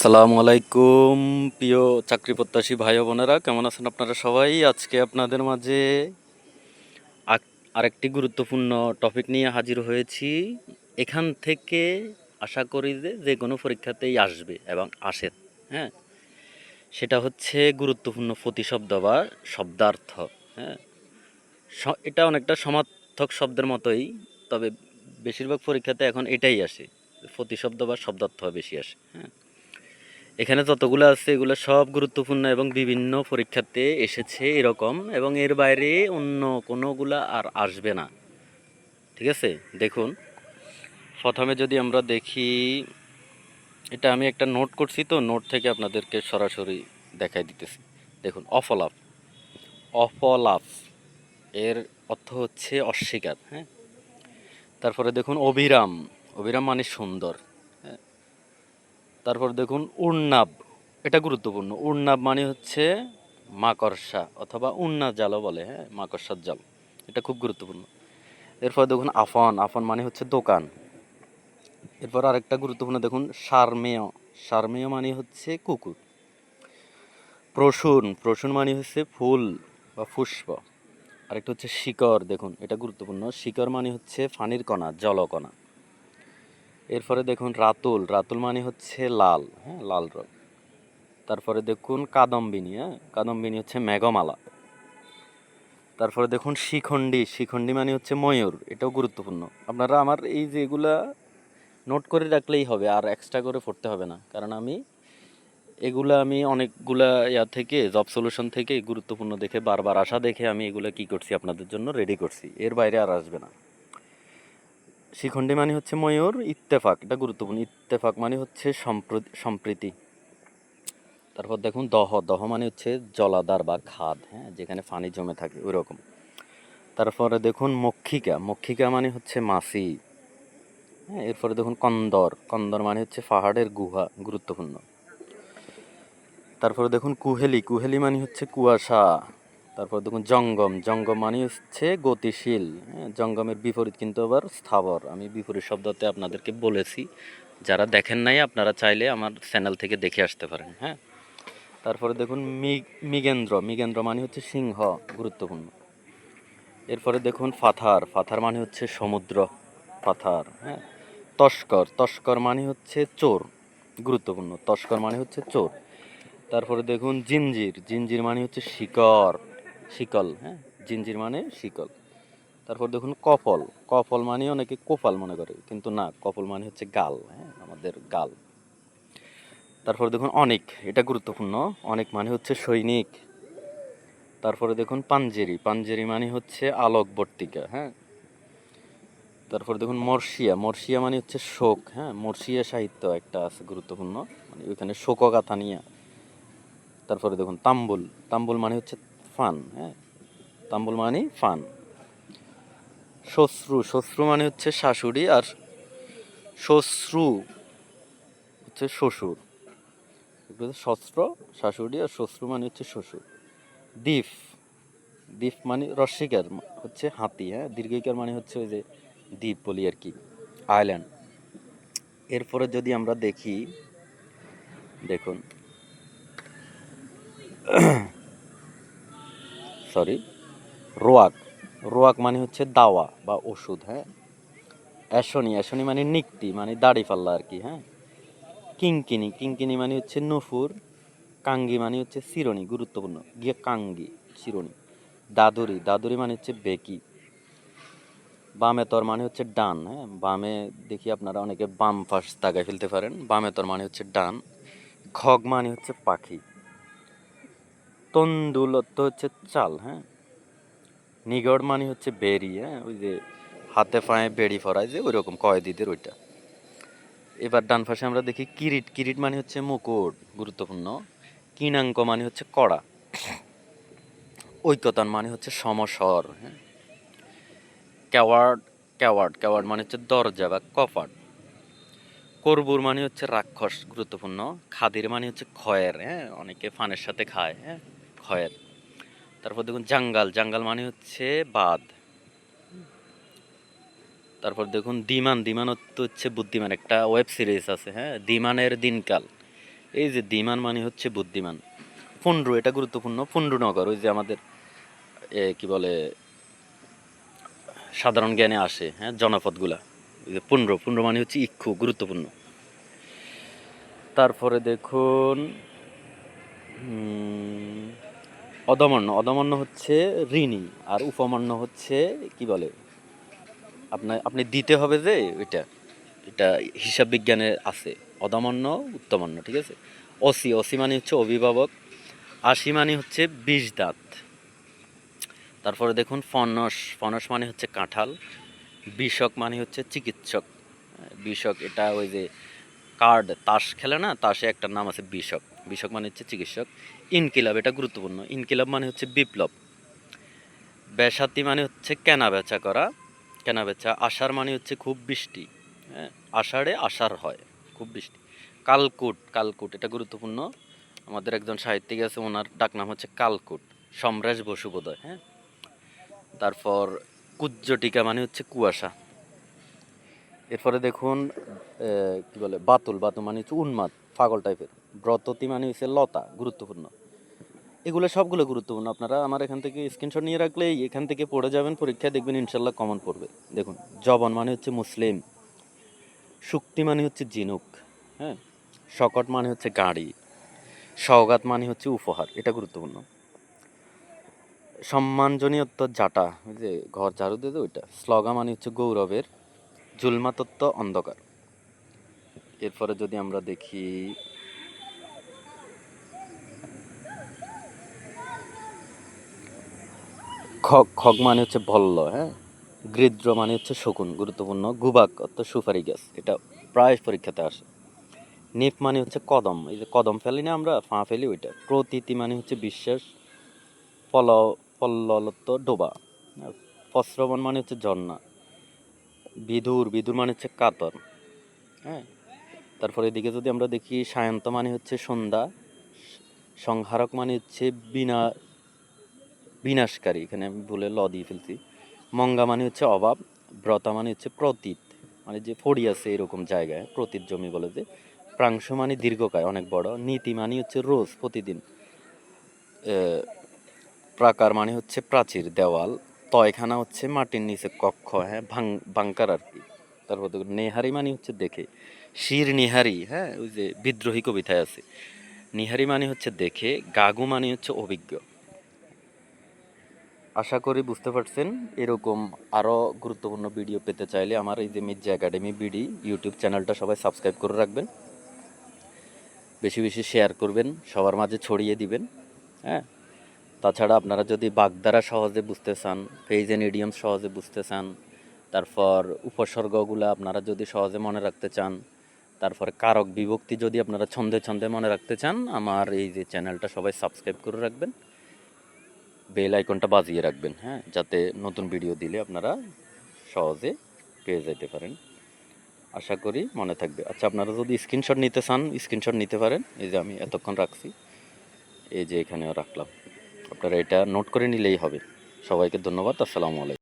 আসসালামু আলাইকুম, প্রিয় চাকরি প্রত্যাশী ভাই বোনেরা, কেমন আছেন আপনারা সবাই? আজকে আপনাদের মাঝে আরেকটি গুরুত্বপূর্ণ টপিক নিয়ে হাজির হয়েছি। এখান থেকে আশা করি যে যে কোনো পরীক্ষাতেই আসবে এবং আসে হ্যাঁ? সেটা হচ্ছে গুরুত্বপূর্ণ প্রতিশব্দ বা শব্দার্থ হ্যাঁ? এটা অনেকটা সমার্থক শব্দের মতোই, তবে বেশিরভাগ পরীক্ষাতে এখন এটাই আসে প্রতিশব্দ বা শব্দার্থ বেশি আসে হ্যাঁ? এখানে যতগুলো আছে, এগুলো সব গুরুত্বপূর্ণ এবং বিভিন্ন পরীক্ষাতে এসেছে এরকম এবং এর বাইরে অন্য কোনোগুলা আর আসবে না। ঠিক আছে? দেখুন। প্রথমে যদি আমরা দেখি, এটা আমি একটা নোট করছি তো নোট থেকে আপনাদেরকে সরাসরি দেখাই দিতেছি। দেখুন অফলাফ অফলাফ এর অর্থ হচ্ছে অস্বীকার হ্যাঁ? তারপরে দেখুন অবিরাম অবিরাম মানে সুন্দর হ্যাঁ? তারপর দেখুন উর্নাব এটা গুরুত্বপূর্ণ। উর্নাব মানে হচ্ছে মাকড়সা অথবা উন্না জালও বলে হ্যাঁ মাকড়সার জাল। এটা খুব গুরুত্বপূর্ণ। এরপর দেখুন আফন আফন মানে হচ্ছে দোকান। এরপর আরেকটা গুরুত্বপূর্ণ দেখুন সারমেয় সারমেয় মানে হচ্ছে কুকুর। প্রসূন প্রসূন মানে হচ্ছে ফুল বা পুষ্প আরেকটা হচ্ছে শিকড়, দেখুন, এটা গুরুত্বপূর্ণ। শিকড় মানে হচ্ছে পানির কণা, জলকণা। এরপরে দেখুন রাতুল। রাতুল মানে হচ্ছে লাল হ্যাঁ লাল রং। তারপরে দেখুন কাদম্বিনী হ্যাঁ কাদম্বিনী হচ্ছে মেঘমালা। তারপরে দেখুন শিখণ্ডী। শিখণ্ডী মানে হচ্ছে ময়ূর, এটাও গুরুত্বপূর্ণ। আপনারা আমার এই যে এগুলা নোট করে রাখলেই হবে, আর এক্সট্রা করে পড়তে হবে না। কারণ আমি এগুলা আমি অনেকগুলা ইয়া থেকে জব সলিউশন থেকে গুরুত্বপূর্ণ দেখে, বারবার আশা দেখে আমি এগুলো কি করছি, আপনাদের জন্য রেডি করছি। এর বাইরে আর আসবে না। শিখণ্ডী মানে হচ্ছে ময়ূর, ইত্তেফাক, এটা গুরুত্বপূর্ণ। ইত্তেফাক মানে হচ্ছে সম্প্র- সম্প্রীতি। তারপর দেখুন, দহ। দহ মানে হচ্ছে জলাধার বা খাদ হ্যাঁ যেখানে পানি জমে থাকে ওই রকম তারপরে দেখুন, মক্ষিকা। মক্ষিকা মানে হচ্ছে মাছি হ্যাঁ এরপরে দেখুন, কন্দর। কন্দর মানে হচ্ছে পাহাড়ের গুহা, গুরুত্বপূর্ণ। তারপরে দেখুন, কুহেলি। কুহেলি মানে হচ্ছে কুয়াশা। তারপর দেখুন জঙ্গম জঙ্গম মানে হচ্ছে গতিশীল। হ্যাঁ জঙ্গমের বিপরীত কিন্তু আবার স্থাবর। আমি বিপরীত শব্দতে আপনাদেরকে বলেছি, যারা দেখেন নাই আপনারা চাইলে আমার চ্যানেল থেকে দেখে আসতে পারেন হ্যাঁ। তারপরে দেখুন মি- মিগেন্দ্র, মৃগেন্দ্র মানে হচ্ছে সিংহ, গুরুত্বপূর্ণ। এরপরে দেখুন ফাথার ফাথার মানে হচ্ছে সমুদ্র, ফাথার হ্যাঁ। তস্কর তস্কর মানে হচ্ছে চোর, গুরুত্বপূর্ণ। তস্কর মানে হচ্ছে চোর। তারপরে দেখুন জিঞ্জির জিঞ্জির মানে হচ্ছে শিকড় শিকল হ্যাঁ? জিঞ্জির মানে শিকল। তারপর দেখুন কফল। কফল মানে অনেকে কোপাল মনে করে, কিন্তু না, কফল মানে হচ্ছে গাল হ্যাঁ? আমাদের গাল। তারপর দেখুন অনেক, এটা গুরুত্বপূর্ণ। অনেক মানে হচ্ছে সৈনিক। তারপরে দেখুন পাঞ্জেরি। পাঞ্জেরি মানে হচ্ছে আলোক আলোকবর্তিকা হ্যাঁ? তারপর দেখুন মর্শিয়া। মর্শিয়া মানে হচ্ছে শোক হ্যাঁ? মর্শিয়া সাহিত্য একটা আছে গুরুত্বপূর্ণ। মানে ওইখানে শোকগাথা নিয়ে। তারপরে দেখুন তাম্বুল। তাম্বুল মানে হচ্ছে ফান হ্যাঁ? তাম্বুল মানে ফান। শ্বশ্রু শ্বশ্রু মানে হচ্ছে শাশুড়ি আর শ্বশ্রু হচ্ছে শ্বশুর। শস্ত্র শাশুড়ি আর শ্বশ্রু মানে হচ্ছে শ্বশুর। দ্বীপ দ্বীপ মানে রস্বীকার হচ্ছে হাতি হ্যাঁ? দীর্ঘিকার মানে হচ্ছে ওই যে দ্বীপ বলি আর কি, আইল্যান্ড। এরপরে যদি আমরা দেখি, দেখুন। সরি রোয়াক রোয়াক মানে হচ্ছে দাওয়া বা ওষুধ হ্যাঁ? অ্যাশনি অ্যাশনি মানে নিক্তি মানে দাড়ি পাল্লা আর কি হ্যাঁ? কিঙ্কিনি কিঙ্কিনি মানে হচ্ছে নফুর, কাঙ্গি মানে হচ্ছে চিরনি গুরুত্বপূর্ণ। গিয়ে কাঙ্গি চিরনি দাদুরি দাদুরি মানে হচ্ছে বেকি। বামে তর মানে হচ্ছে ডান হ্যাঁ? বামে দেখি আপনারা অনেকে বাম পাশ তাকায় ফেলতে পারেন। বামে তর মানে হচ্ছে ডান। খগ মানে হচ্ছে পাখি। তন্দুলত্ব হচ্ছে চাল হ্যাঁ? নিগড় মানে হচ্ছে বেরি হ্যাঁ? ওই যে হাতে পায়ে বেড়ি ফরায় যে ওই রকম কয়েদিদের ওইটা। এবার ডান পাশে আমরা দেখি কিরিট। কিরিট মানে হচ্ছে মুকুট, গুরুত্বপূর্ণ। কিনাঙ্ক মানে হচ্ছে কড়া। ঐক্যতান মানে হচ্ছে সমসর হ্যাঁ? ক্যাওয়ার্ড ক্যাওয়ার্ড ক্যাওয়ার্ড মানে হচ্ছে দরজা বা কপাট। করবুর মানে হচ্ছে রাক্ষস, গুরুত্বপূর্ণ। খাদির মানে হচ্ছে খয়ের হ্যাঁ? অনেকে ফানের সাথে খায় হ্যাঁ? খয়ের তারপর দেখুন জাঙ্গাল জাঙ্গাল মানে হচ্ছে বাদ তারপর দেখুন দিমান দিমান হচ্ছে বুদ্ধিমান, একটা ওয়েব সিরিজ আছে হ্যাঁ? দিমানের দিনকাল। এই যে দিমান মানে হচ্ছে বুদ্ধিমান। পুন্ড্র এটা গুরুত্বপূর্ণ। পুন্ড্রনগর ওই যে আমাদের কি বলে, সাধারণ জ্ঞানে আসে হ্যাঁ? জনপদগুলা। ওই যে পুন্ড্র পুন্ড্র মানে হচ্ছে ইক্ষু, গুরুত্বপূর্ণ। তারপরে দেখুন অদমান্য অদমান্য হচ্ছে ঋণী আর উপমান্য হচ্ছে কি বলে? আপনার আপনি দিতে হবে যে ওইটা এটা হিসাব বিজ্ঞানে আছে। অদমান্য উত্তমান্য ঠিক আছে? অসি অসি মানে হচ্ছে অভিভাবক, আশি মানে হচ্ছে বিষ দাঁত তারপরে দেখুন ফনস ফনস মানে হচ্ছে কাঁঠাল, বিষক মানে হচ্ছে চিকিৎসক। বিষক এটা ওই যে কার্ড, তাস খেলে না, তাসে একটা নাম আছে বিষক বিষক মানে হচ্ছে চিকিৎসক। ইনকিলাব, এটা গুরুত্বপূর্ণ। ইনকিলাব মানে হচ্ছে বিপ্লব। বেসাতি মানে হচ্ছে কেনা বেচা করা। কেনা বেচা, আষাঢ় মানে হচ্ছে খুব বৃষ্টি। হ্যাঁ আষাঢ়ে আষাঢ় হয়, খুব বৃষ্টি। কালকুট কালকুট, এটা গুরুত্বপূর্ণ। আমাদের একজন সাহিত্যিক আছে, ওনার ডাকনাম হচ্ছে কালকুট, সম্রাজ বসুবোধয় হ্যাঁ। তারপর কুজ্জটিকা মানে হচ্ছে কুয়াশা। এরপরে দেখুন কি বলে, বাতুল বাতুল মানে হচ্ছে উন্মাদ, পাগল টাইপের ব্রততি মানে হচ্ছে লতা, গুরুত্বপূর্ণ। এগুলো সবগুলো গুরুত্বপূর্ণ। আপনারা আমার এখান থেকে স্ক্রিনশট নিয়ে রাখলেই এখান থেকে পড়ে যাবেন, পরীক্ষায় দেখবেন ইনশাল্লাহ কমন পড়বে। দেখুন, জবন মানে হচ্ছে মুসলিম, শুক্তি মানে হচ্ছে জিনুক হ্যাঁ? শকট মানে হচ্ছে গাড়ি, সওগাত মানে হচ্ছে উপহার, এটা গুরুত্বপূর্ণ। সম্মানজনীয়ত্ব জাটা যে ঘর ঝাড়ু দেয় ওইটা স্লগা মানে হচ্ছে গৌরবের জুলমা তত্ত্ব অন্ধকার। এরপরে যদি আমরা দেখি খগ খগ মানে হচ্ছে ভল্ল হ্যাঁ? গৃদ্র মানে হচ্ছে শকুন, গুরুত্বপূর্ণ। গুবাক অর্থাৎ সুপারি গাছ, এটা প্রায় পরীক্ষাতে আসে। নিপ মানে হচ্ছে কদম, এই যে কদম ফেলি না আমরা, ফা ফেলি ওইটা। প্রতীতি মানে হচ্ছে বিশ্বাস, পল, পল্ললত্ব, ডোবা। ফস্রবণ মানে হচ্ছে ঝর্ণা। বিধুর বিধুর মানে হচ্ছে কাতর হ্যাঁ? তারপরে এদিকে যদি আমরা দেখি, সায়ন্ত মানে হচ্ছে সন্ধ্যা, সংহারক মানে হচ্ছে বিনা, বিনাশকারী, এখানে আমি ভুলে ল দিয়ে ফেলছি। মঙ্গা মানে হচ্ছে অভাব, ব্রতা মানে হচ্ছে প্রতীত মানে যে ফড়ি আছে এরকম জায়গায়, প্রতীত জমি বলে যে। প্রাংশ মানে দীর্ঘকায়, অনেক বড়। নীতি মানে হচ্ছে রোজ, প্রতিদিন। প্রাকার মানে হচ্ছে প্রাচীর, দেওয়াল তয়খানা হচ্ছে মাটির নিচে কক্ষ হ্যাঁ ভাং, বাংকার আর কি। তারপর নেহারি মানে হচ্ছে দেখে, শির নিহারি হ্যাঁ ওই যে বিদ্রোহী কবিতায় আছে। নিহারি মানে হচ্ছে দেখে, গাগু মানে হচ্ছে অভিজ্ঞ। আশা করি বুঝতে পারছেন, এরকম আরও গুরুত্বপূর্ণ ভিডিও পেতে চাইলে আমার এই যে মির্জা একাডেমি বিডি ইউটিউব চ্যানেলটা সবাই সাবস্ক্রাইব করে রাখবেন। বেশি বেশি শেয়ার করবেন, সবার মাঝে ছড়িয়ে দিবেন হ্যাঁ। তাছাড়া আপনারা যদি বাগদারা সহজে বুঝতে চান ফেজ এন্ড ইডিয়াম সহজে বুঝতে চান, তারপর উপসর্গগুলো আপনারা যদি সহজে মনে রাখতে চান, তারপরে কারক বিভক্তি যদি আপনারা ছন্দে ছন্দে মনে রাখতে চান, আমার এই যে চ্যানেলটা সবাই সাবস্ক্রাইব করে রাখবেন, বেল আইকনটা বাজিয়ে রাখবেন হ্যাঁ যাতে নতুন ভিডিও দিলে আপনারা সহজে পেয়ে যেতে পারেন। আশা করি মনে থাকবে। আচ্ছা আপনারা যদি স্ক্রিনশট নিতে চান, স্ক্রিনশট নিতে পারেন। এই যে আমি এতক্ষণ রাখছি। এই যে এখানেও রাখলাম। আপনারা এটা নোট করে নিলেই হবে। সবাইকে ধন্যবাদ আসসালামু আলাইকুম।